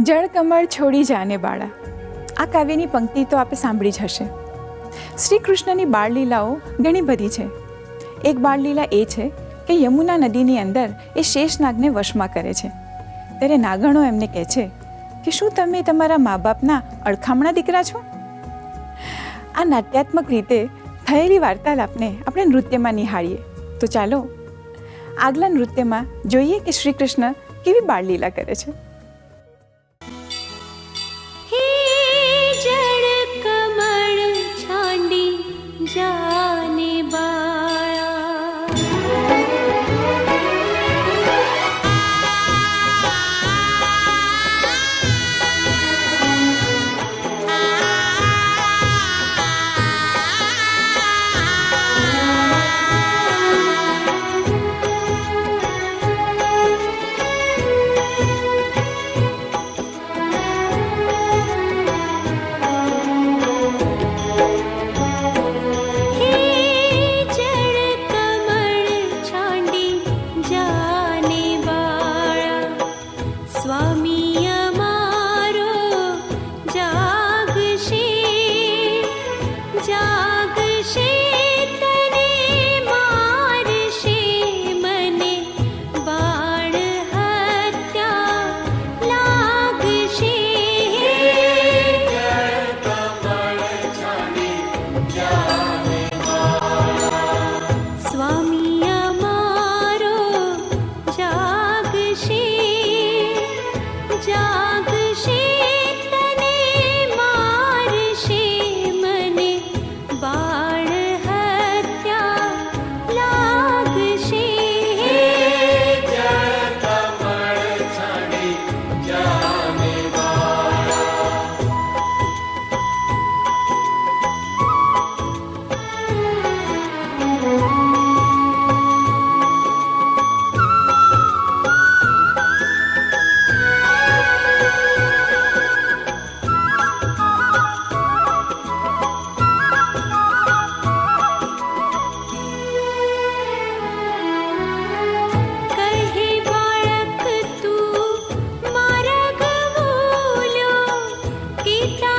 જળ કમળ છોડી જાને બાળા. આ કાવ્યની પંક્તિ તો આપે સાંભળી જ હશે. શ્રી કૃષ્ણની બાળલીલાઓ ઘણી બધી છે. એક બાળલીલા એ છે કે યમુના નદીની અંદર એ શેષનાગને વશમાં કરે છે. ત્યારે નાગણો એમને કહે છે કે શું તમે તમારા મા બાપના અડખામણા દીકરા છો? આ નાટ્યાત્મક રીતે થયેલી વાર્તાલાપને આપણે નૃત્યમાં નિહાળીએ. તો ચાલો આગલા નૃત્યમાં જોઈએ કે શ્રી કૃષ્ણ કેવી બાળલીલા કરે છે. chiquita.